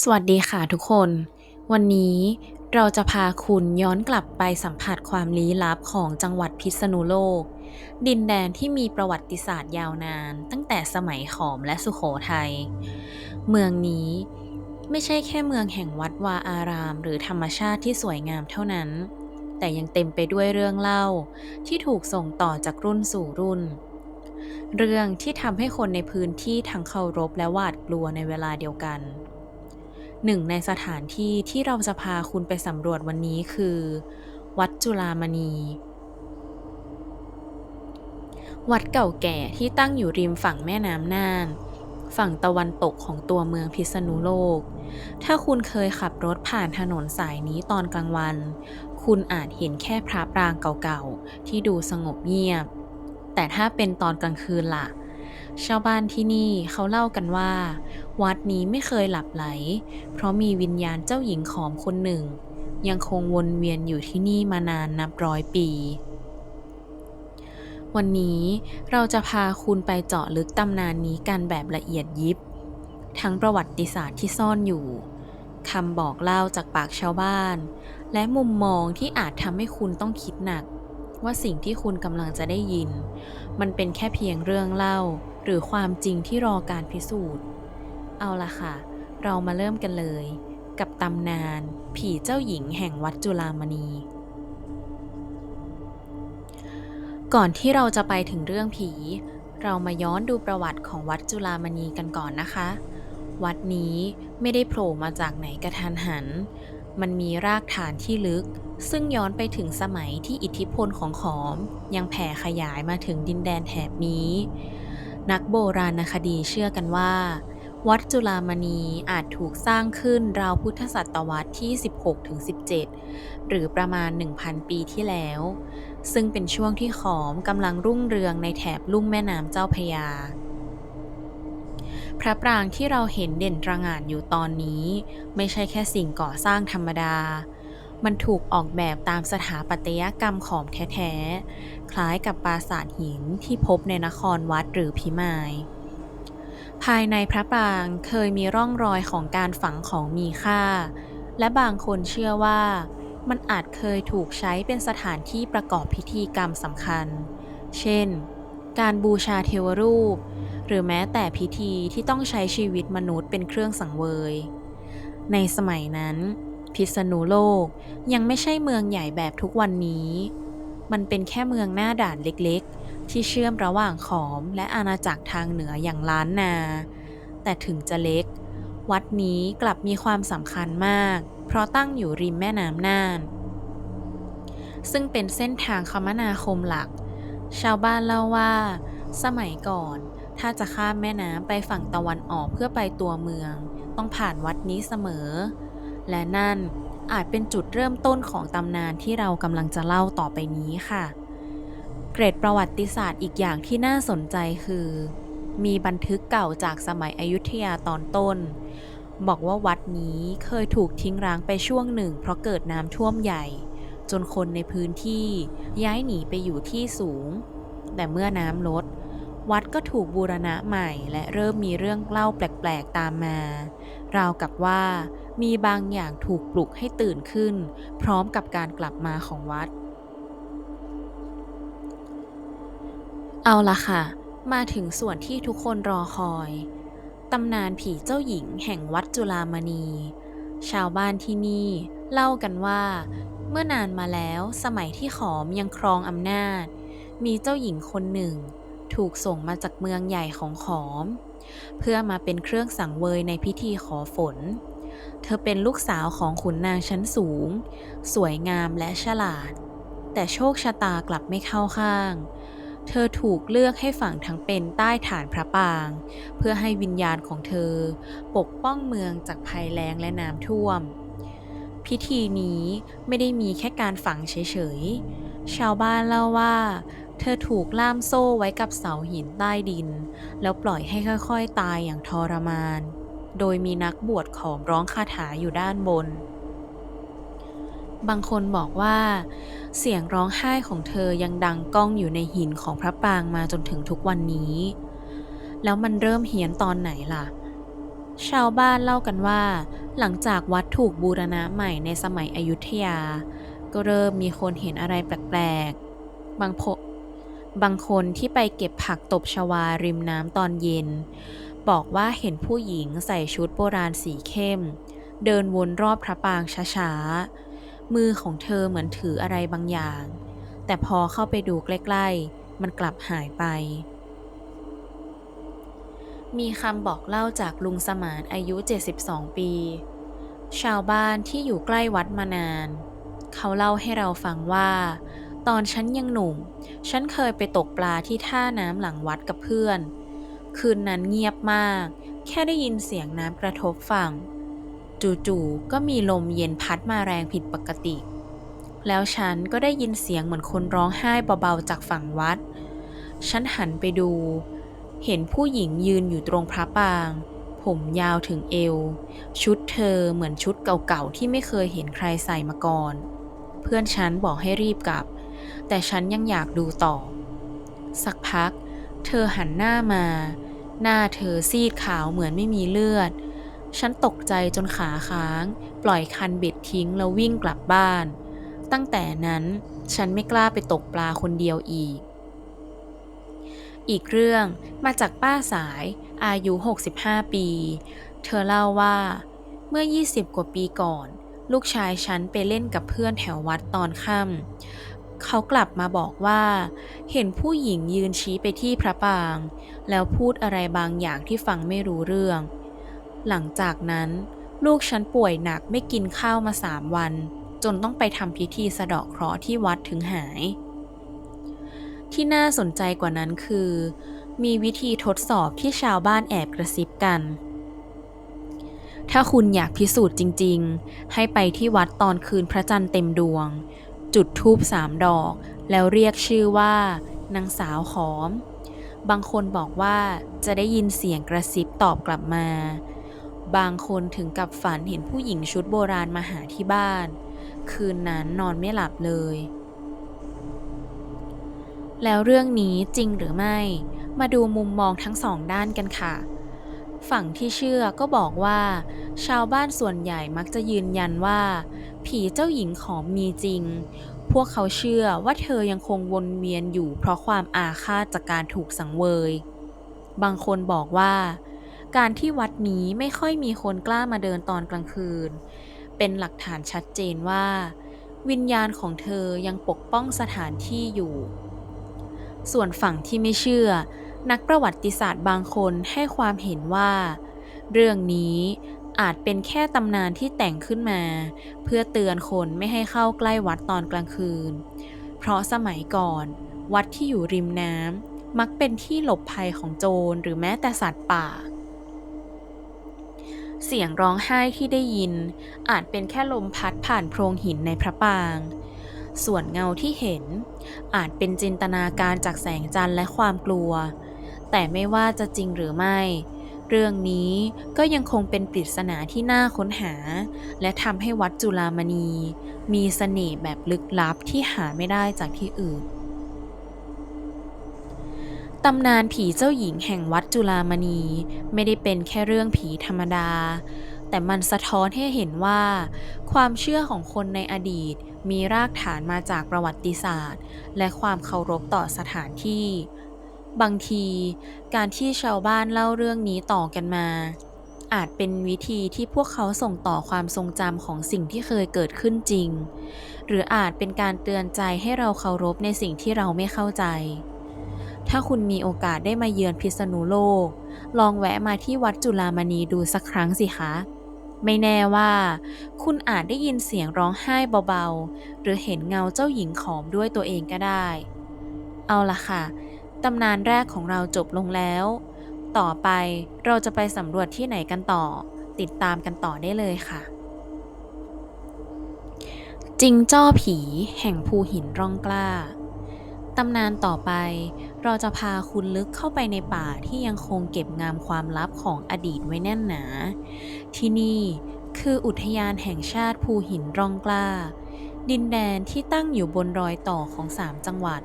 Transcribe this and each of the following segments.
สวัสดีค่ะทุกคน วันนี้เราจะพาคุณย้อนกลับไปสัมผัสความลี้ลับของจังหวัดพิษณุโลก ดินแดนที่มีประวัติศาสตร์ยาวนาน ตั้งแต่สมัยขอมและสุโขทัย เมืองนี้ไม่ใช่แค่เมืองแห่งวัดวาอาราม หรือธรรมชาติที่สวยงามเท่านั้น แต่ยังเต็มไปด้วยเรื่องเล่าที่ถูกส่งต่อจากรุ่นสู่รุ่น เรื่องที่ทำให้คนในพื้นที่ทั้งเคารพและหวาดกลัวในเวลาเดียวกัน หนึ่งในสถานที่ที่เราจะพาคุณไปสำรวจวันนี้คือ วัดจุฬามณี วัดเก่าแก่ที่ตั้งอยู่ริมฝั่งแม่น้ำน่าน ฝั่งตะวันตกของตัวเมืองพิษณุโลก ถ้าคุณเคยขับรถผ่านถนนสายนี้ตอนกลางวัน คุณอาจเห็นแค่พระปรางเก่าๆ ที่ดูสงบเงียบ แต่ถ้าเป็นตอนกลางคืนล่ะ ชาวบ้านที่นี่เขาเล่ากันว่า วัดนี้ไม่เคยหลับไหล เพราะมีวิญญาณเจ้าหญิงขอมคนหนึ่ง ยังคงวนเวียนอยู่ที่นี่มานานนับร้อยปี วันนี้เราจะพาคุณไปเจาะลึกตำนานนี้กันแบบละเอียดยิบ ทั้งประวัติศาสตร์ที่ซ่อนอยู่คำบอกเล่าจากปากชาวบ้าน และมุมมองที่อาจทำให้คุณต้องคิดหนัก ว่าสิ่งที่คุณกำลังจะได้ยิน มันเป็นแค่เพียงเรื่องเล่า หรือความจริงที่รอการพิสูจน์ เอาละค่ะ เรามาเริ่มกันเลย กับตำนาน ผีเจ้าหญิงแห่งวัดจุฬามณี ก่อนที่เราจะไปถึงเรื่องผี เรามาย้อนดูประวัติของวัดจุฬามณีกันก่อนนะคะ วัดนี้ไม่ได้โผล่มาจากไหนกระทันหัน มันมีรากฐานที่ลึกซึ่งย้อนไปถึงสมัยที่อิทธิพลของขอม ยังแผ่ขยายมาถึงดินแดนแถบนี้ นักโบราณคดีเชื่อกันว่า วัดจุฬามณีอาจถูกสร้างขึ้นราวพุทธศตวรรษที่ 16-17 หรือประมาณ 1,000 ปีที่แล้ว ซึ่งเป็นช่วงที่ขอมกำลังรุ่งเรืองในแถบลุ่มแม่น้ำเจ้าพยาพระปรางที่เราเห็นเด่นตระหง่านอยู่ตอนนี้ ไม่ใช่แค่สิ่งก่อสร้างธรรมดา มันถูกออกแบบตามสถาปัตยกรรมขอมแท้ๆ คล้ายกับปราสาทหินที่พบในนครวัดหรือพิมาย ภายในพระปรางเคยมีร่องรอยของการฝังของมีค่า และบางคนเชื่อว่า มันอาจเคยถูกใช้เป็นสถานที่ประกอบพิธีกรรมสำคัญ เช่น การบูชาเทวรูป หรือแม้แต่พิธีที่ต้องใช้ชีวิตมนุษย์เป็นเครื่องสังเวย ในสมัยนั้น พิษณุโลกยังไม่ใช่เมืองใหญ่แบบทุกวันนี้ มันเป็นแค่เมืองหน้าด่านเล็กๆ ที่เชื่อมระหว่างขอมและอาณาจักรทางเหนืออย่างล้านนา แต่ถึงจะเล็ก วัดนี้กลับมีความสำคัญมาก เพราะตั้งอยู่ริมแม่น้ำน่าน ซึ่งเป็นเส้นทางคมนาคมหลัก ชาวบ้านเล่าว่า สมัยก่อน ถ้าจะข้ามแม่น้ำไปฝั่งตะวันออกเพื่อไปตัวเมือง ต้องผ่านวัดนี้เสมอ และนั่น อาจเป็นจุดเริ่มต้นของตำนานที่เรากำลังจะเล่าต่อไปนี้ค่ะ เกรดประวัติศาสตร์อีกอย่างที่น่าสนใจคือ มีบันทึกเก่าจากสมัยอยุธยาตอนต้น บอกว่าวัดนี้เคยถูกทิ้งร้างไปช่วงหนึ่ง เพราะเกิดน้ำท่วมใหญ่ จนคนในพื้นที่ย้ายหนีไปอยู่ที่สูง แต่เมื่อน้ำลด วัดก็ถูกบูรณะใหม่และเริ่มมีเรื่องเล่าแปลกๆตามมา ราวกับว่ามีบางอย่างถูกปลุกให้ตื่นขึ้น พร้อมกับการกลับมาของวัด เอาละค่ะ มาถึงส่วนที่ทุกคนรอคอยตำนานผีเจ้าหญิงแห่งวัดจุฬามณี ชาวบ้านที่นี่เล่ากันว่า เมื่อนานมาแล้วสมัยที่ขอมยังครองอำนาจ มีเจ้าหญิงคนหนึ่ง ถูกส่งมาจากเมืองใหญ่ของขอม เพื่อมาเป็นเครื่องสังเวยในพิธีขอฝน เธอเป็นลูกสาวของขุนนางชั้นสูง สวยงามและฉลาด แต่โชคชะตากลับไม่เข้าข้าง เธอถูกเลือกให้ฝังทั้งเป็นใต้ฐานพระปราง เพื่อให้วิญญาณของเธอ ปกป้องเมืองจากภัยแล้งและน้ำท่วม พิธีนี้ไม่ได้มีแค่การฝังเฉยๆชาวบ้านเล่าว่า เธอถูกล่ามโซ่ไว้กับเสาหินใต้ดิน แล้วปล่อยให้ค่อยๆ ตายอย่างทรมาน โดยมีนักบวชขอมร้องคาถาอยู่ด้านบน บางคนบอกว่า เสียงร้องไห้ของเธอยังดังก้องอยู่ในหินของพระปรางมาจนถึงทุกวันนี้ แล้วมันเริ่มเฮี้ยนตอนไหนล่ะชาวบ้านเล่ากันว่า หลังจากวัดถูกบูรณะใหม่ในสมัยอยุธยา ก็เริ่มมีคนเห็นอะไรแปลกๆ บางพ บางคนที่ไปเก็บผักตบชวาริมน้ำตอนเย็น บอกว่าเห็นผู้หญิงใส่ชุดโบราณสีเข้ม เดินวนรอบพระปางช้าๆ มือของเธอเหมือนถืออะไรบางอย่าง แต่พอเข้าไปดูใกล้ๆ มันกลับหายไป มีคำบอกเล่าจากลุงสมานอายุ 72 ปี ชาวบ้านที่อยู่ใกล้วัดมานาน เขาเล่าให้เราฟังว่า ตอนฉันยังหนุ่ม ฉันเคยไปตกปลาที่ท่าน้ำหลังวัดกับเพื่อน คืนนั้นเงียบมาก แค่ได้ยินเสียงน้ำกระทบฝั่ง จู่ๆ ก็มีลมเย็นพัดมาแรงผิดปกติ แล้วฉันก็ได้ยินเสียงเหมือนคนร้องไห้เบาๆจากฝั่งวัด ฉันหันไปดู เห็นผู้หญิงยืนอยู่ตรงพระปาง ผมยาวถึงเอว ชุดเธอเหมือนชุดเก่าๆ ที่ไม่เคยเห็นใครใส่มาก่อน เพื่อนฉันบอกให้รีบกลับ แต่ฉันยังอยากดูต่อ สักพัก เธอหันหน้ามา หน้าเธอซีดขาวเหมือนไม่มีเลือด ฉันตกใจจนขาค้าง ปล่อยคันเบ็ดทิ้งแล้ววิ่งกลับบ้าน ตั้งแต่นั้นฉันไม่กล้าไปตกปลาคนเดียวอีก อีกเรื่องมาจากป้าสายอายุ 65 ปี เธอเล่าว่าเมื่อ 20 กว่าปีก่อน ลูกชายฉันไปเล่นกับเพื่อนแถววัดตอนค่ำ เขากลับมาบอกว่า เห็นผู้หญิงยืนชี้ไปที่พระปาง แล้วพูดอะไรบางอย่างที่ฟังไม่รู้เรื่อง หลังจากนั้น ลูกฉันป่วยหนักไม่กินข้าวมาสามวัน จนต้องไปทำพิธีสะเดาะเคราะห์ที่วัดถึงหาย ที่น่าสนใจกว่านั้นคือ มีวิธีทดสอบที่ชาวบ้านแอบกระซิบกันถ้าคุณอยากพิสูจน์จริง ๆ ให้ไปที่วัดตอนคืนพระจันทร์เต็มดวง จุดธูปสามดอก แล้วเรียกชื่อว่านางสาวขอม บางคนบอกว่าจะได้ยินเสียงกระซิบตอบกลับมา บางคนถึงกับฝันเห็นผู้หญิงชุดโบราณมาหาที่บ้าน คืนนั้นนอนไม่หลับเลย แล้วเรื่องนี้จริงหรือไม่ มาดูมุมมองทั้งสองด้านกันค่ะ ฝั่งที่เชื่อก็บอกว่า ชาวบ้านส่วนใหญ่มักจะยืนยันว่า ผีเจ้าหญิงขอมมีจริง พวกเขาเชื่อว่าเธอยังคงวนเวียนอยู่เพราะความอาฆาตจากการถูกสังเวย บางคนบอกว่า การที่วัดนี้ไม่ค่อยมีคนกล้ามาเดินตอนกลางคืน เป็นหลักฐานชัดเจนว่า วิญญาณของเธอยังปกป้องสถานที่อยู่ ส่วนฝั่งที่ไม่เชื่อ นักประวัติศาสตร์บางคนให้ความเห็นว่า เรื่องนี้อาจเป็นแค่ตำนานที่แต่งขึ้นมา เพื่อเตือนคนไม่ให้เข้าใกล้วัดตอนกลางคืน เพราะสมัยก่อน วัดที่อยู่ริมน้ำมักเป็นที่หลบภัยของโจรหรือแม้แต่สัตว์ป่า เสียงร้องไห้ที่ได้ยิน อาจเป็นแค่ลมพัดผ่านโพรงหินในพระปาง ส่วนเงาที่เห็น อาจเป็นจินตนาการจากแสงจันทร์และความกลัว แต่ไม่ว่าจะจริงหรือไม่ เรื่องนี้ก็ยังคงเป็นปริศนาที่น่าค้นหา และทำให้วัดจุฬามณี มีเสน่ห์แบบลึกลับที่หาไม่ได้จากที่อื่นตำนานผีเจ้าหญิงแห่งวัดจุฬามณี ไม่ได้เป็นแค่เรื่องผีธรรมดา แต่มันสะท้อนให้เห็นว่า ความเชื่อของคนในอดีตมีรากฐานมาจากประวัติศาสตร์ และความเคารพต่อสถานที่ บางทีการที่ชาวบ้านเล่าเรื่องนี้ต่อกันมา อาจเป็นวิธีที่พวกเขาส่งต่อความทรงจำของสิ่งที่เคยเกิดขึ้นจริง หรืออาจเป็นการเตือนใจให้เราเคารพในสิ่งที่เราไม่เข้าใจ ถ้าคุณมีโอกาสได้มาเยือนพิษณุโลก ลองแวะมาที่วัดจุฬามณีดูสักครั้งสิคะไม่แน่ว่า คุณอาจได้ยินเสียงร้องไห้เบาๆ หรือเห็นเงาเจ้าหญิงขอมด้วยตัวเองก็ได้ เอาล่ะค่ะ ตำนานแรกของเราจบลงแล้ว ต่อไปเราจะไปสำรวจที่ไหนกันต่อ ติดตามกันต่อได้เลยค่ะ จิงจ้อผีแห่งภูหินร่องกล้า ตำนานต่อไป เราจะพาคุณลึกเข้าไปในป่าที่ยังคงเก็บงามความลับของอดีตไว้แน่นหนา ที่นี่คืออุทยานแห่งชาติภูหินร่องกล้า ดินแดนที่ตั้งอยู่บนรอยต่อของสามจังหวัด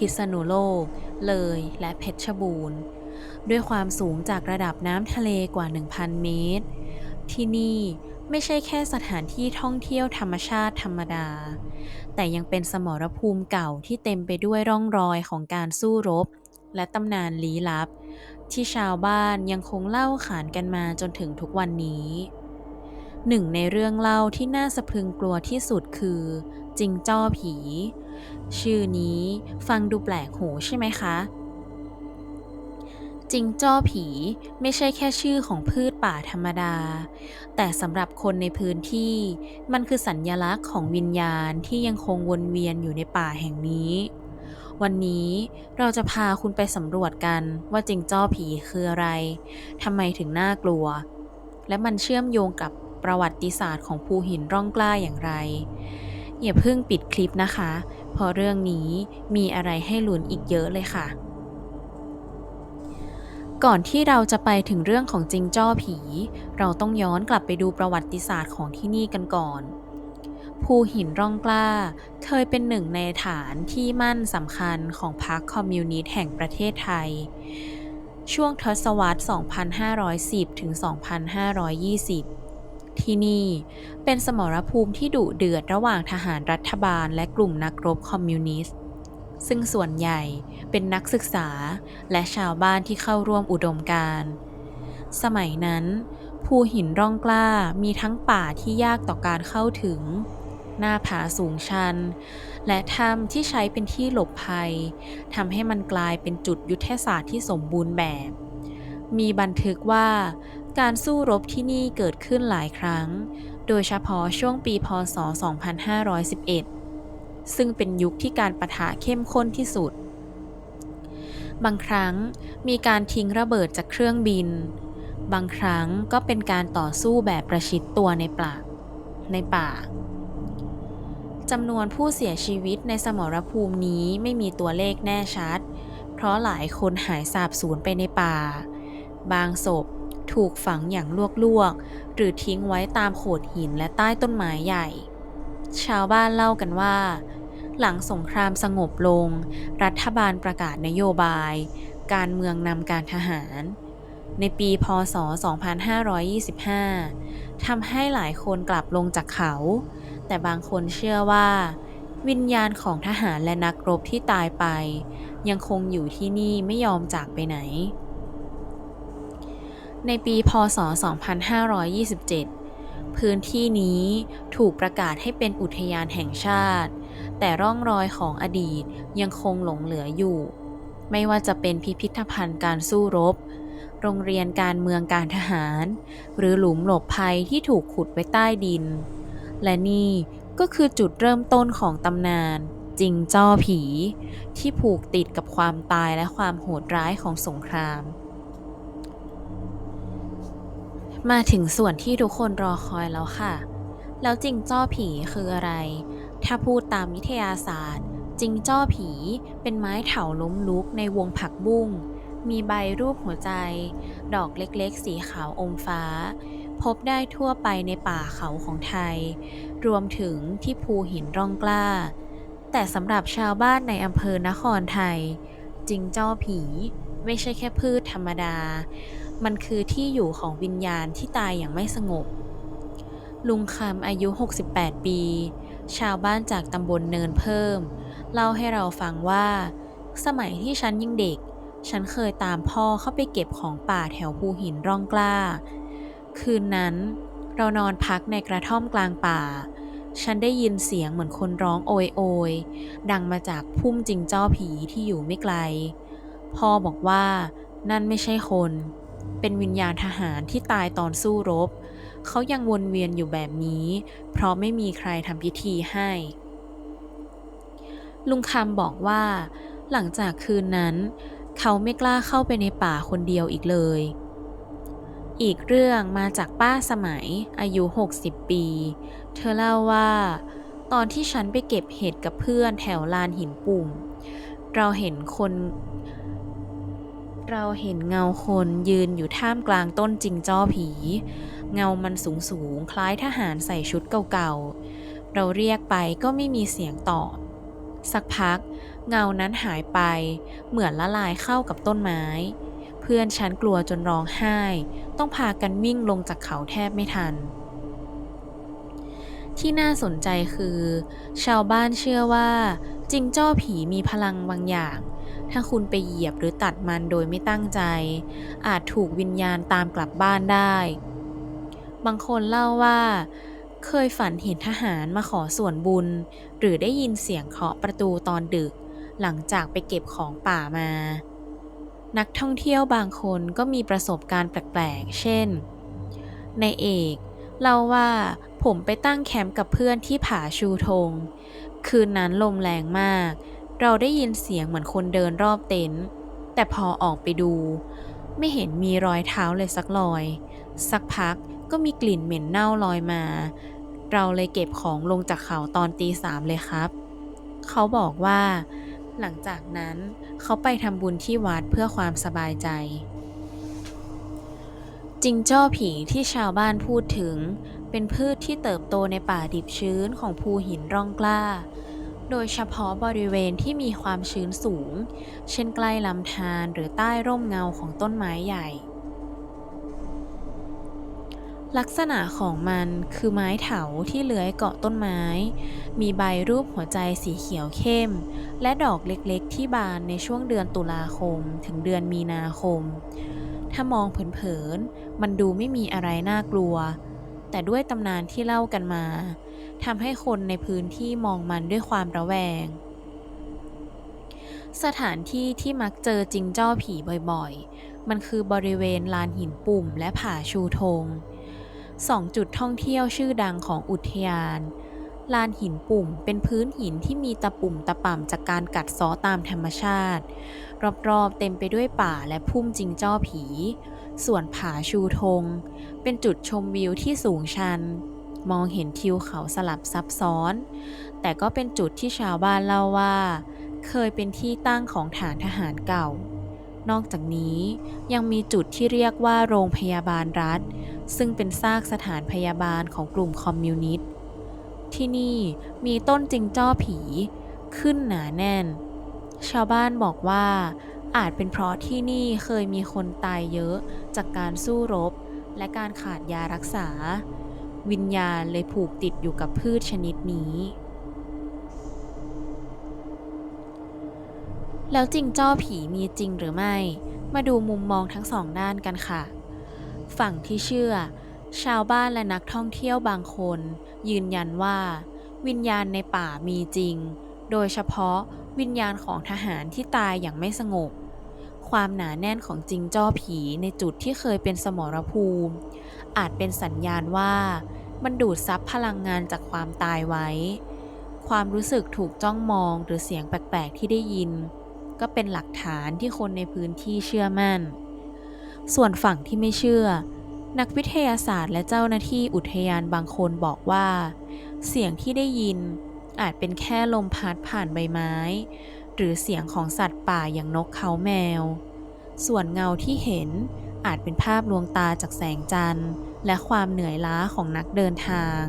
พิษณุโลก เลยและเพชรบูรณ์ ด้วยความสูงจากระดับน้ำทะเลกว่า 1,000 เมตร ที่นี่ไม่ใช่แค่สถานที่ท่องเที่ยวธรรมชาติธรรมดา แต่ยังเป็นสมรภูมิเก่าที่เต็มไปด้วยร่องรอยของการสู้รบ และตำนานลี้ลับ ที่ชาวบ้านยังคงเล่าขานกันมาจนถึงทุกวันนี้หนึ่งในเรื่องเล่าที่น่าสะพึงกลัวที่สุดคือ จิงจ้อผี ชื่อนี้ฟังดูแปลกหูใช่ไหมคะจิงจ้อผีไม่ใช่แค่ชื่อของพืชป่าธรรมดา แต่สำหรับคนในพื้นที่ มันคือสัญญลักษณ์ของวิญญาณที่ยังคงวนเวียนอยู่ในป่าแห่งนี้ วันนี้เราจะพาคุณไปสำรวจกันว่าจิงจ้อผีคืออะไรทำไมถึงน่ากลัว และมันเชื่อมโยงกับประวัติศาสตร์ของภูหินร่องกล้าอย่างไร อย่าเพิ่งปิดคลิปนะคะ เพราะเรื่องนี้มีอะไรให้ลุ้นอีกเยอะเลยค่ะ ก่อนที่เราจะไปถึงเรื่องของจิงจ้อผี เราต้องย้อนกลับไปดูประวัติศาสตร์ของที่นี่กันก่อนภูหินร่องกล้า เคยเป็นหนึ่งในฐานที่มั่นสำคัญของพรรคคอมมิวนิสต์แห่งประเทศไทย ช่วงทศวรรษ 2510 ถึง 2520 ที่นี่เป็นสมรภูมิที่ดุเดือดระหว่างทหารรัฐบาลและกลุ่มนักรบคอมมิวนิสต์ ซึ่งส่วนใหญ่เป็นนักศึกษาและชาวบ้านที่เข้าร่วมอุดมการณ์สมัยนั้น ภูหินร่องกล้ามีทั้งป่าที่ยากต่อการเข้าถึง หน้าผาสูงชัน และถ้ำที่ใช้เป็นที่หลบภัยทำให้มันกลายเป็นจุดยุทธศาสตร์ที่สมบูรณ์แบบ มีบันทึกว่า การสู้รบที่นี่เกิดขึ้นหลายครั้ง โดยเฉพาะช่วงปีพศ 2511 ซึ่งเป็นยุคที่การประทะเข้มข้นที่สุด บางครั้งมีการทิ้งระเบิดจากเครื่องบิน บางครั้งก็เป็นการต่อสู้แบบประชิดตัวในป่าในป่าจำนวนผู้เสียชีวิตในสมรภูมินี้ไม่มีตัวเลขแน่ชัด เพราะหลายคนหายสาบสูญไปในป่า บางศพ ถูกฝังอย่างลวกๆ หรือทิ้งไว้ตามโขดหินและใต้ต้นไม้ใหญ่ ชาวบ้านเล่ากันว่า หลังสงครามสงบลง รัฐบาลประกาศนโยบาย การเมืองนำการทหาร ในปีพศ 2525 ทำให้หลายคนกลับลงจากเขา แต่บางคนเชื่อว่า วิญญาณของทหารและนักรบที่ตายไป ยังคงอยู่ที่นี่ไม่ยอมจากไปไหน ในปีพศ 2527 พื้นที่นี้ถูกประกาศให้เป็นอุทยานแห่งชาติ แต่ร่องรอยของอดีตยังคงหลงเหลืออยู่ ไม่ว่าจะเป็นพิพิธภัณฑ์การสู้รบ โรงเรียนการเมืองการทหาร หรือหลุมหลบภัยที่ถูกขุดไว้ใต้ดิน และนี่ก็คือจุดเริ่มต้นของตำนานจิงจ้อผี ที่ผูกติดกับความตายและความโหดร้ายของสงคราม มาถึงส่วนที่ทุกคนรอคอยแล้วค่ะ แล้วจิงจ้อผีคืออะไร ถ้าพูดตามวิทยาศาสตร์ จิงจ้อผีเป็นไม้เถาล้มลุกในวงผักบุ้ง มีใบรูปหัวใจ ดอกเล็กๆ สีขาวอมฟ้า พบได้ทั่วไปในป่าเขาของไทย รวมถึงที่ภูหินร่องกล้า แต่สำหรับชาวบ้านในอำเภอนครไทย จิงจ้อผีไม่ใช่แค่พืชธรรมดา มันคือที่อยู่ของวิญญาณที่ตายอย่างไม่สงบ ลุงคำอายุ 68 ปี ชาวบ้านจากตำบลเนินเพิ่ม เล่าให้เราฟังว่า สมัยที่ฉันยังเด็ก ฉันเคยตามพ่อเข้าไปเก็บของป่าแถวภูหินร่องกล้า คืนนั้นเรานอนพักในกระท่อมกลางป่า ฉันได้ยินเสียงเหมือนคนร้องโอยโอยดังมาจากพุ่มจิงจ้อผีที่อยู่ไม่ไกล พ่อบอกว่านั่นไม่ใช่คน เป็นวิญญาณทหารที่ตายตอนสู้รบ เขายังวนเวียนอยู่แบบนี้ เพราะไม่มีใครทำพิธีให้ ลุงคำบอกว่า หลังจากคืนนั้น เขาไม่กล้าเข้าไปในป่าคนเดียวอีกเลย อีกเรื่องมาจากป้าสมัยอายุ 60 ปี เธอเล่าว่า ตอนที่ฉันไปเก็บเห็ดกับเพื่อนแถวลานหินปุ่ม เราเห็นคน เราเห็นเงาคนยืนอยู่ท่ามกลางต้นจิงจ้อผี เงามันสูงสูงคล้ายทหารใส่ชุดเก่าๆ เราเรียกไปก็ไม่มีเสียงตอบ สักพัก เงานั้นหายไป เหมือนละลายเข้ากับต้นไม้ เพื่อนฉันกลัวจนร้องไห้ ต้องพากันวิ่งลงจากเขาแทบไม่ทันที่น่าสนใจคือ ชาวบ้านเชื่อว่า จิงจ้อผีมีพลังบางอย่าง ถ้าคุณไปเหยียบหรือตัดมันโดยไม่ตั้งใจ อาจถูกวิญญาณตามกลับบ้านได้ บางคนเล่าว่า เคยฝันเห็นทหารมาขอส่วนบุญ หรือได้ยินเสียงเคาะประตูตอนดึก หลังจากไปเก็บของป่ามา นักท่องเที่ยวบางคนก็มีประสบการณ์แปลกๆ เช่น ในเอกเล่าว่าผมไปตั้งแคมป์กับเพื่อนที่ผาชูธงคืนนั้นลมแรงมาก เราได้ยินเสียงเหมือนคนเดินรอบเต็นท์แต่พอออกไปดู ไม่เห็นมีรอยเท้าเลยสักรอย สักพักก็มีกลิ่นเหม็นเน่าลอยมา เราเลยเก็บของลงจากเขาตอนตีสามเลยครับ เขาบอกว่า หลังจากนั้นเขาไปทำบุญที่วัดเพื่อความสบายใจจิงจ้อผีที่ชาวบ้านพูดถึง เป็นพืชที่เติบโตในป่าดิบชื้นของภูหินร่องกล้า โดยเฉพาะบริเวณที่มีความชื้นสูง เช่นใกล้ลำธารหรือใต้ร่มเงาของต้นไม้ใหญ่ ลักษณะของมันคือไม้เถาที่เลื้อยเกาะต้นไม้ มีใบรูปหัวใจสีเขียวเข้ม และดอกเล็กๆ ที่บานในช่วงเดือนตุลาคมถึงเดือนมีนาคม ถ้ามองเผินๆ มันดูไม่มีอะไรน่ากลัว แต่ด้วยตำนานที่เล่ากันมา ทำให้คนในพื้นที่มองมันด้วยความระแวง สถานที่ที่มักเจอจิงจ้อผีบ่อยๆ มันคือบริเวณลานหินปุ่มและผาชูธงสองจุดท่องเที่ยวชื่อดังของอุทยาน ลานหินปุ่มเป็นพื้นหินที่มีตะปุ่มตะป่ำจากการกัดเซ้อตามธรรมชาติ รอบๆเต็มไปด้วยป่าและพุ่มจิงจ้อผี ส่วนผาชูธงเป็นจุดชมวิวที่สูงชัน มองเห็นทิวเขาสลับซับซ้อน แต่ก็เป็นจุดที่ชาวบ้านเล่าว่า เคยเป็นที่ตั้งของฐานทหารเก่า นอกจากนี้ยังมีจุดที่เรียกว่าโรงพยาบาลรัฐ ซึ่งเป็นซากสถานพยาบาลของกลุ่มคอมมิวนิสต์ ที่นี่มีต้นจิงจ้อผีขึ้นหนาแน่น ชาวบ้านบอกว่าอาจเป็นเพราะที่นี่เคยมีคนตายเยอะจากการสู้รบและการขาดยารักษา วิญญาณเลยผูกติดอยู่กับพืชชนิดนี้ แล้วจริงจ้อผีมีจริงหรือไม่ มาดูมุมมองทั้งสองด้านกันค่ะ ฝั่งที่เชื่อ ชาวบ้านและนักท่องเที่ยวบางคน ยืนยันว่า วิญญาณในป่ามีจริง โดยเฉพาะวิญญาณของทหารที่ตายอย่างไม่สงบ ความหนาแน่นของจิงจ้อผีในจุดที่เคยเป็นสมรภูมิ อาจเป็นสัญญาณว่า มันดูดซับพลังงานจากความตายไว้ ความรู้สึกถูกจ้องมองหรือเสียงแปลกๆที่ได้ยิน ก็เป็นหลักฐานที่คนในพื้นที่เชื่อมั่น ส่วนฝั่งที่ไม่เชื่อ นักวิทยาศาสตร์และเจ้าหน้าที่อุทยานบางคนบอกว่า เสียงที่ได้ยินอาจเป็นแค่ลมพัดผ่านใบไม้ หรือเสียงของสัตว์ป่าอย่างนกเขาแมว ส่วนเงาที่เห็นอาจเป็นภาพลวงตาจากแสงจันทร์ และความเหนื่อยล้าของนักเดินทาง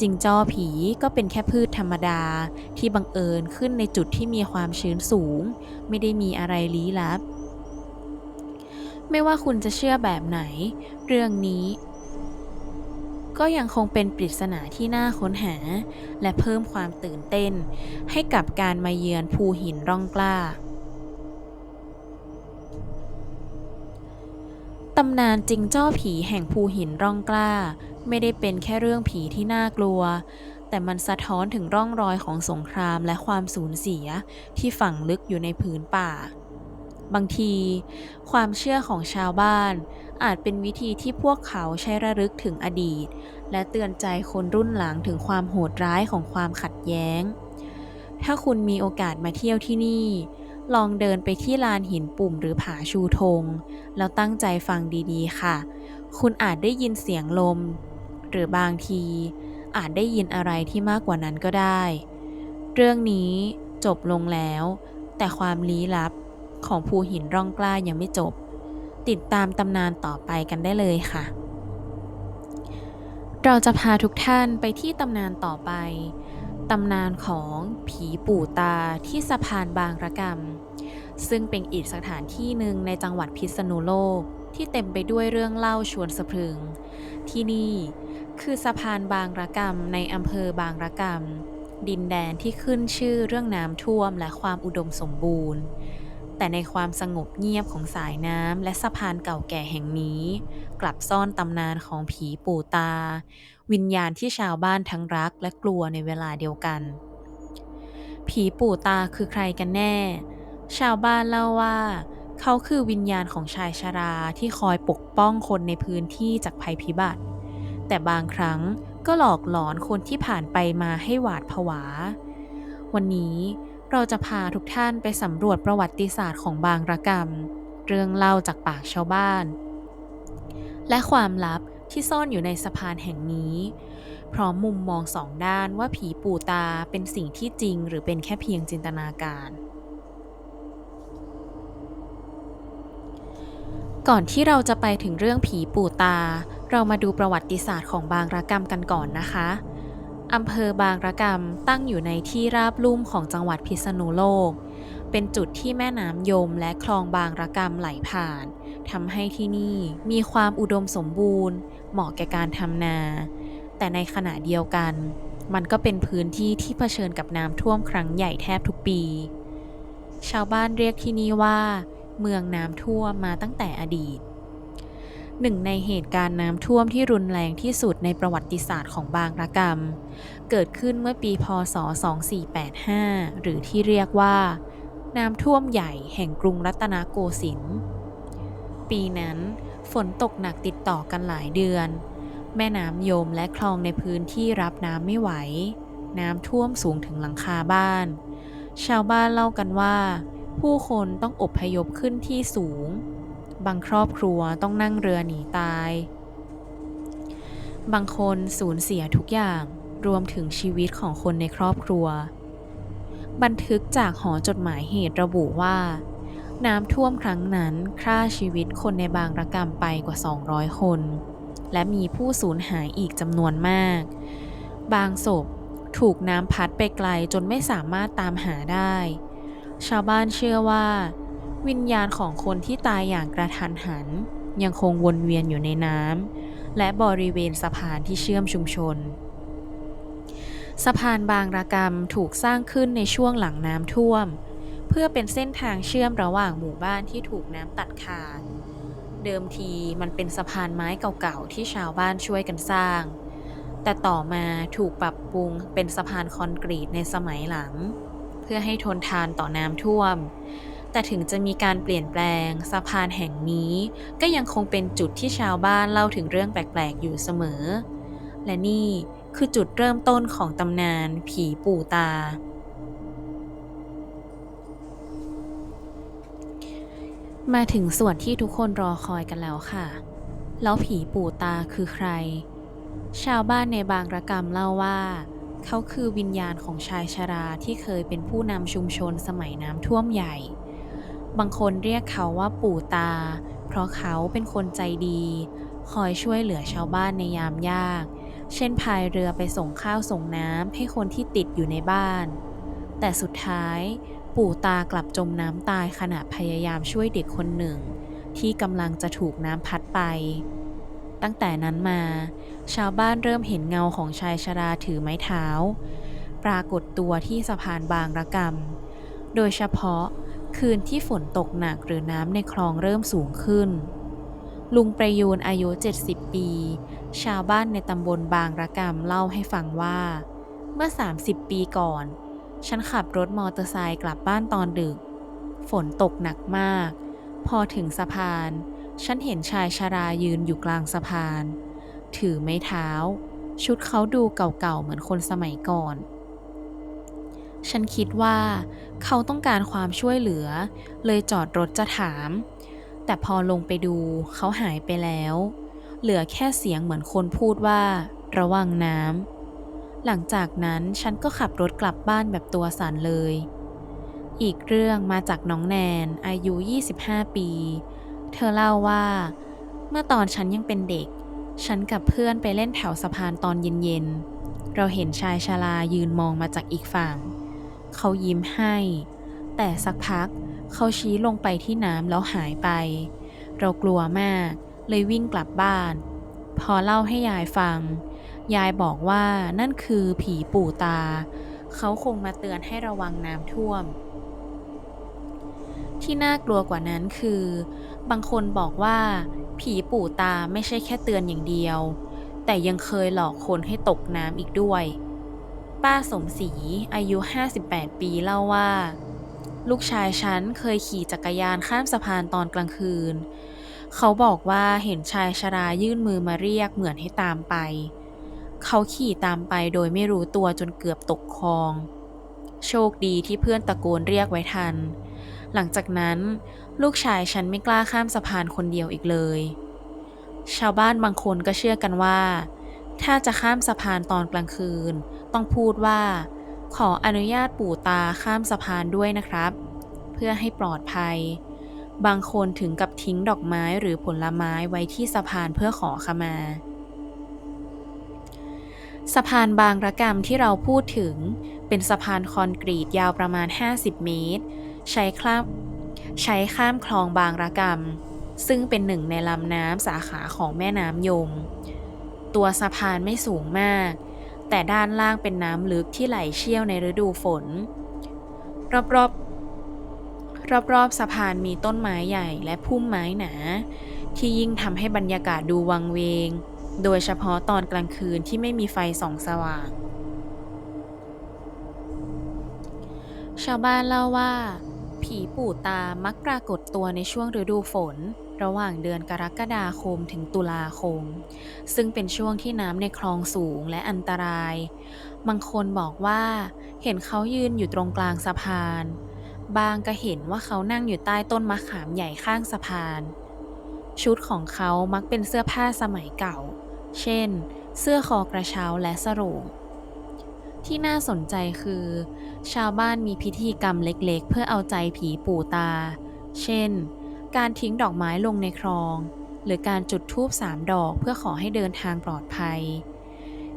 จิงจ้อผีก็เป็นแค่พืชธรรมดาที่บังเอิญขึ้นในจุดที่มีความชื้นสูง ไม่ได้มีอะไรลี้ลับ ไม่ว่าคุณจะเชื่อแบบไหน เรื่องนี้ ก็ยังคงเป็นปริศนาที่น่าค้นหา และเพิ่มความตื่นเต้น ให้กับการมาเยือนภูหินร่องกล้าตำนานจิงจ้อผีแห่งภูหินร่องกล้า ไม่ได้เป็นแค่เรื่องผีที่น่ากลัว แต่มันสะท้อนถึงร่องรอยของสงครามและความสูญเสียที่ฝังลึกอยู่ในผืนป่า บางที ความเชื่อของชาวบ้าน อาจเป็นวิธีที่พวกเขาใช้ระลึกถึงอดีต และเตือนใจคนรุ่นหลังถึงความโหดร้ายของความขัดแย้ง ถ้าคุณมีโอกาสมาเที่ยวที่นี่ ลองเดินไปที่ลานหินปุ่มหรือผาชูธง แล้วตั้งใจฟังดีๆ ค่ะ คุณอาจได้ยินเสียงลม หรือบางที อาจได้ยินอะไรที่มากกว่านั้นก็ได้ เรื่องนี้จบลงแล้ว แต่ความลี้ลับของภูหินร่องกล้ายังไม่จบ ติดตามตำนานต่อไปกันได้เลยค่ะ เราจะพาทุกท่านไปที่ตำนานต่อไป ตำนานของผีปู่ตาที่สะพานบางระกำซึ่งเป็นอีกสถานที่หนึ่งในจังหวัดพิษณุโลกที่เต็มไปด้วยเรื่องเล่าชวนสะพรึง ที่นี่คือสะพานบางระกำในอำเภอบางระกำดินแดนที่ขึ้นชื่อเรื่องน้ำท่วมและความอุดมสมบูรณ์ แต่ในความสงบเงียบของสายน้ำและสะพานเก่าแก่แห่งนี้ กลับซ่อนตำนานของผีปู่ตา วิญญาณที่ชาวบ้านทั้งรักและกลัวในเวลาเดียวกัน ผีปู่ตาคือใครกันแน่ ชาวบ้านเล่าว่า เขาคือวิญญาณของชายชราที่คอยปกป้องคนในพื้นที่จากภัยพิบัติ แต่บางครั้งก็หลอกหลอนคนที่ผ่านไปมาให้หวาดผวา วันนี้ เราจะพาทุกท่านไปสำรวจประวัติศาสตร์ของบางระกรรม เรื่องเล่าจากปากชาวบ้าน และความลับที่ซ่อนอยู่ในสะพานแห่งนี้ พร้อมมุมมองสองด้านว่าผีปู่ตาเป็นสิ่งที่จริงหรือเป็นแค่เพียงจินตนาการ ก่อนที่เราจะไปถึงเรื่องผีปู่ตา เรามาดูประวัติศาสตร์ของบางระกรรมกันก่อนนะคะ อำเภอบางระกรรมตั้งอยู่ในที่ราบลุ่มของจังหวัดพิษณุโลก เป็นจุดที่แม่น้ำยมและคลองบางระกรรมไหลผ่านทำให้ที่นี่มีความอุดมสมบูรณ์ เหมาะแก่การทำนา แต่ในขณะเดียวกัน มันก็เป็นพื้นที่ที่เผชิญกับน้ำท่วมครั้งใหญ่แทบทุกปี ชาวบ้านเรียกที่นี่ว่า เมืองน้ำท่วมมาตั้งแต่อดีต หนึ่งในเหตุการณ์น้ำท่วมที่รุนแรงที่สุดในประวัติศาสตร์ของบางระกรรม เกิดขึ้นเมื่อปีพศ 2485 หรือที่เรียกว่า น้ำท่วมใหญ่แห่งกรุงรัตนโกสินทร์ปีนั้นฝนตกหนักติดต่อกันหลายเดือน แม่น้ำยมและคลองในพื้นที่รับน้ำไม่ไหว น้ำท่วมสูงถึงหลังคาบ้าน ชาวบ้านเล่ากันว่า ผู้คนต้องอบพยพขึ้นที่สูง บางครอบครัวต้องนั่งเรือหนีตาย บางคนสูญเสียทุกอย่างรวมถึงชีวิตของคนในครอบครัว บันทึกจากหอจดหมายเหตุระบุว่า น้ำท่วมครั้งนั้นฆ่าชีวิตคนในบางระกรรมไปกว่า 200 คน และมีผู้สูญหายอีกจำนวนมาก บางศพถูกน้ำพัดไปไกลจนไม่สามารถตามหาได้ ชาวบ้านเชื่อว่า วิญญาณของคนที่ตายอย่างกระทันหัน ยังคงวนเวียนอยู่ในน้ำและบริเวณสะพานที่เชื่อมชุมชน สะพานบางระกรรมถูกสร้างขึ้นในช่วงหลังน้ำท่วม เพื่อเป็นเส้นทางเชื่อมระหว่างหมู่บ้านที่ถูกน้ำตัดขาดเดิมทีมันเป็นสะพานไม้เก่าๆที่ชาวบ้านช่วยกันสร้าง แต่ต่อมาถูกปรับปรุงเป็นสะพานคอนกรีตในสมัยหลัง เพื่อให้ทนทานต่อน้ำท่วม แต่ถึงจะมีการเปลี่ยนแปลง สะพานแห่งนี้ ก็ยังคงเป็นจุดที่ชาวบ้านเล่าถึงเรื่องแปลกๆ อยู่เสมอ และนี่คือจุดเริ่มต้นของตำนานผีปู่ตา มาถึงส่วนที่ทุกคนรอคอยกันแล้วค่ะ แล้วผีปู่ตาคือใคร ชาวบ้านในบางระกรรมเล่าว่าเขาคือวิญญาณของชายชราที่เคยเป็นผู้นำชุมชนสมัยน้ำท่วมใหญ่ บางคนเรียกเขาว่าปู่ตา เพราะเขาเป็นคนใจดี คอยช่วยเหลือชาวบ้านในยามยาก เช่นพายเรือไปส่งข้าวส่งน้ำให้คนที่ติดอยู่ในบ้าน แต่สุดท้าย ปู่ตากลับจมน้ำตายขณะพยายามช่วยเด็กคนหนึ่ง ที่กำลังจะถูกน้ำพัดไป ตั้งแต่นั้นมา ชาวบ้านเริ่มเห็นเงาของชายชราถือไม้เท้า ปรากฏตัวที่สะพานบางระกำโดยเฉพาะ คืนที่ฝนตกหนักหรือน้ำในคลองเริ่มสูงขึ้น ลุงประยูนอายุ 70 ปี ชาวบ้านในตำบลบางระกำเล่าให้ฟังว่า เมื่อ 30 ปีก่อน ฉันขับรถมอเตอร์ไซค์กลับบ้านตอนดึก ฝนตกหนักมาก พอถึงสะพาน ฉันเห็นชายชรายืนอยู่กลางสะพาน ถือไม้เท้า ชุดเขาดูเก่าๆเหมือนคนสมัยก่อน ฉันคิดว่า เขาต้องการความช่วยเหลือ เลยจอดรถจะถาม แต่พอลงไปดูเขาหายไปแล้ว เหลือแค่เสียงเหมือนคนพูดว่า ระวังน้ำ หลังจากนั้นฉันก็ขับรถกลับบ้านแบบตัวสั่นเลย อีกเรื่องมาจากน้องแนนอายุ 25 ปี เธอเล่าว่า เมื่อตอนฉันยังเป็นเด็ก ฉันกับเพื่อนไปเล่นแถวสะพานตอนเย็นๆเราเห็นชายชรายืนมองมาจากอีกฝั่ง เขายิ้มให้ แต่สักพักเขาชี้ลงไปที่น้ำแล้วหายไป เรากลัวมาก เลยวิ่งกลับบ้าน พอเล่าให้ยายฟัง ยายบอกว่านั่นคือผีปู่ตา เขาคงมาเตือนให้ระวังน้ำท่วม ที่น่ากลัวกว่านั้นคือ บางคนบอกว่าผีปู่ตาไม่ใช่แค่เตือนอย่างเดียว แต่ยังเคยหลอกคนให้ตกน้ำอีกด้วย ป้าสมศรีอายุ 58 ปีเล่าว่า ลูกชายฉันเคยขี่จักรยานข้ามสะพานตอนกลางคืน เขาบอกว่าเห็นชายชรายื่นมือมาเรียกเหมือนให้ตามไป เขาขี่ตามไปโดยไม่รู้ตัวจนเกือบตกคลอง โชคดีที่เพื่อนตะโกนเรียกไว้ทัน หลังจากนั้น ลูกชายฉันไม่กล้าข้ามสะพานคนเดียวอีกเลย ชาวบ้านบางคนก็เชื่อกันว่า ถ้าจะข้ามสะพานตอนกลางคืน ต้องพูดว่า ขออนุญาตปู่ตาข้ามสะพานด้วยนะครับ เพื่อให้ปลอดภัย บางคนถึงกับทิ้งดอกไม้หรือผลไม้ไว้ที่สะพานเพื่อขอขมา สะพานบางระกรรมที่เราพูดถึง เป็นสะพานคอนกรีตยาวประมาณ 50 เมตร ใช้ข้ามใช้ข้ามคลองบางระกรรมซึ่งเป็นหนึ่งในลำน้ำสาขาของแม่น้ำยม ตัวสะพานไม่สูงมาก แต่ด้านล่างเป็นน้ำลึกที่ไหลเชี่ยวในฤดูฝน รอบๆรอบๆสะพานมีต้นไม้ใหญ่และพุ่มไม้หนา ที่ยิ่งทำให้บรรยากาศดูวังเวง โดยเฉพาะตอนกลางคืนที่ไม่มีไฟส่องสว่าง ชาวบ้านเล่าว่า ผีปู่ตามักปรากฏตัวในช่วงฤดูฝน ระหว่างเดือนกรกฎาคมถึงตุลาคม ซึ่งเป็นช่วงที่น้ำในคลองสูงและอันตราย บางคนบอกว่า เห็นเขายืนอยู่ตรงกลางสะพาน บางก็เห็นว่าเขานั่งอยู่ใต้ต้นมะขามใหญ่ข้างสะพาน ชุดของเขามักเป็นเสื้อผ้าสมัยเก่า เช่น เสื้อคอกระเช้าและสรงที่น่าสนใจคือ ชาวบ้านมีพิธีกรรมเล็กๆ เพื่อเอาใจผีปู่ตา เช่น การทิ้งดอกไม้ลงในคลอง หรือการจุดธูปสามดอกเพื่อขอให้เดินทางปลอดภัย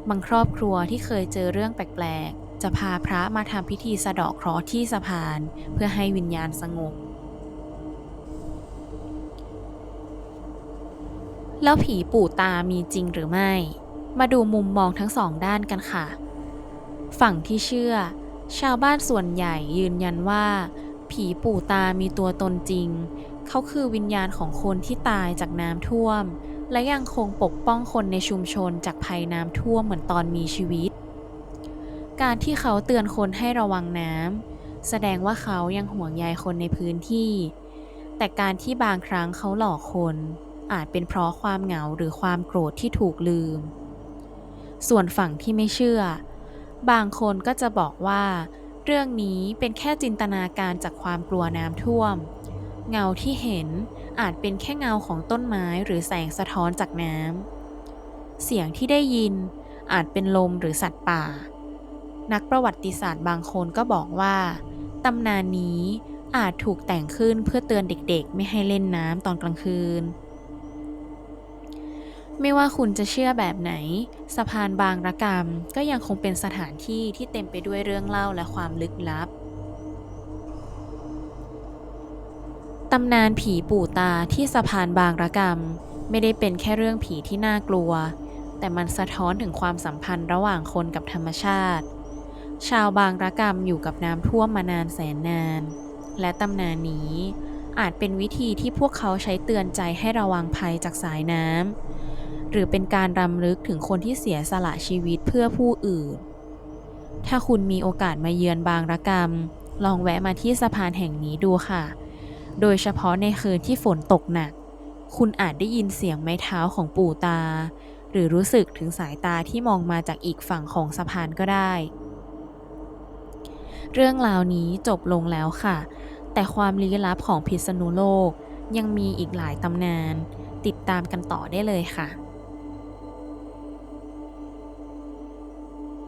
บางครอบครัวที่เคยเจอเรื่องแปลกๆ จะพาพระมาทำพิธีสะเดาะเคราะห์ที่สะพาน เพื่อให้วิญญาณสงบ แล้วผีปู่ตามีจริงหรือไม่ มาดูมุมมองทั้งสองด้านกันค่ะ ฝั่งที่เชื่อ ชาวบ้านส่วนใหญ่ยืนยันว่าผีปู่ตามีตัวตนจริง เขาคือวิญญาณของคนที่ตายจากน้ำท่วม และยังคงปกป้องคนในชุมชนจากภัยน้ำท่วมเหมือนตอนมีชีวิต การที่เขาเตือนคนให้ระวังน้ำแสดงว่าเขายังห่วงใยคนในพื้นที่ แต่การที่บางครั้งเขาหลอกคน อาจเป็นเพราะความเหงาหรือความโกรธที่ถูกลืม ส่วนฝั่งที่ไม่เชื่อ บางคนก็จะบอกว่า เรื่องนี้เป็นแค่จินตนาการจากความกลัวน้ำท่วม เงาที่เห็นอาจเป็นแค่เงาของต้นไม้หรือแสงสะท้อนจากน้ำ เสียงที่ได้ยินอาจเป็นลมหรือสัตว์ป่า นักประวัติศาสตร์บางคนก็บอกว่า ตำนานนี้อาจถูกแต่งขึ้นเพื่อเตือนเด็กๆ ไม่ให้เล่นน้ำตอนกลางคืน ไม่ว่าคุณจะเชื่อแบบไหน สะพานบางระกรรมก็ยังคงเป็นสถานที่ที่เต็มไปด้วยเรื่องเล่าและความลึกลับ ตำนานผีปู่ตาที่สะพานบางระกรรมไม่ได้เป็นแค่เรื่องผีที่น่ากลัว แต่มันสะท้อนถึงความสัมพันธ์ระหว่างคนกับธรรมชาติ ชาวบางระกรรมอยู่กับน้ำท่วมมานานแสนนาน และตำนานนี้อาจเป็นวิธีที่พวกเขาใช้เตือนใจให้ระวังภัยจากสายน้ำหรือเป็นการรำลึกถึงคนที่เสียสละชีวิตเพื่อผู้อื่น ถ้าคุณมีโอกาสมาเยือนบางระกรรมลองแวะมาที่สะพานแห่งนี้ดูค่ะ โดยเฉพาะในคืนที่ฝนตกหนัก คุณอาจได้ยินเสียงไม้เท้าของปู่ตา หรือรู้สึกถึงสายตาที่มองมาจากอีกฝั่งของสะพานก็ได้ เรื่องราวนี้จบลงแล้วค่ะ แต่ความลี้ลับของพิษณุโลกยังมีอีกหลายตำนาน ติดตามกันต่อได้เลยค่ะ